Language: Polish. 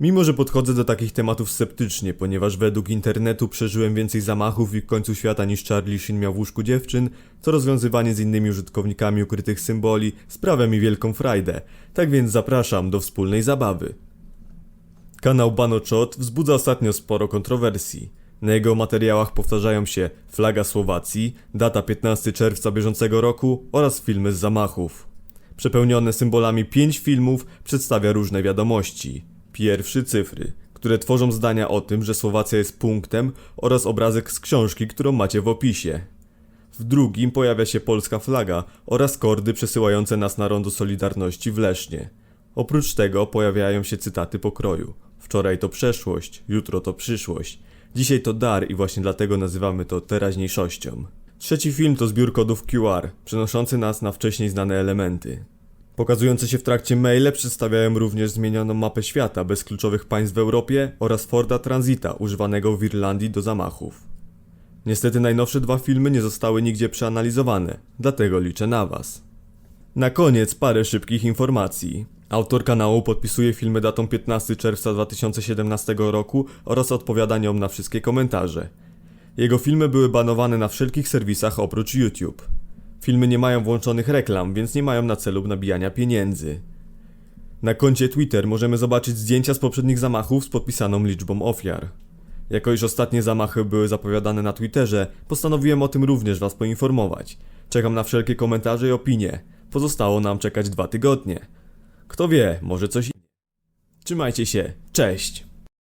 Mimo, że podchodzę do takich tematów sceptycznie, ponieważ według internetu przeżyłem więcej zamachów i końcu świata niż Charlie Sheen miał w łóżku dziewczyn, to rozwiązywanie z innymi użytkownikami ukrytych symboli sprawia mi wielką frajdę. Tak więc zapraszam do wspólnej zabawy. Kanał Banochot wzbudza ostatnio sporo kontrowersji. Na jego materiałach powtarzają się flaga Słowacji, data 15 czerwca bieżącego roku oraz filmy z zamachów. Przepełnione symbolami pięć filmów przedstawia różne wiadomości. Pierwszy cyfry, które tworzą zdania o tym, że Słowacja jest punktem oraz obrazek z książki, którą macie w opisie. W drugim pojawia się polska flaga oraz kordy przesyłające nas na rondo Solidarności w Lesznie. Oprócz tego pojawiają się cytaty pokroju. Wczoraj to przeszłość, jutro to przyszłość. Dzisiaj to dar i właśnie dlatego nazywamy to teraźniejszością. Trzeci film to zbiór kodów QR, przenoszący nas na wcześniej znane elementy. Pokazujące się w trakcie maile przedstawiają również zmienioną mapę świata bez kluczowych państw w Europie oraz Forda Transita używanego w Irlandii do zamachów. Niestety najnowsze dwa filmy nie zostały nigdzie przeanalizowane, dlatego liczę na Was. Na koniec parę szybkich informacji. Autor kanału podpisuje filmy datą 15 czerwca 2017 roku oraz odpowiada nią na wszystkie komentarze. Jego filmy były banowane na wszelkich serwisach oprócz YouTube. Filmy nie mają włączonych reklam, więc nie mają na celu nabijania pieniędzy. Na koncie Twitter możemy zobaczyć zdjęcia z poprzednich zamachów z podpisaną liczbą ofiar. Jako iż ostatnie zamachy były zapowiadane na Twitterze, postanowiłem o tym również Was poinformować. Czekam na wszelkie komentarze i opinie. Pozostało nam czekać dwa tygodnie. Kto wie, może coś. Trzymajcie się, cześć!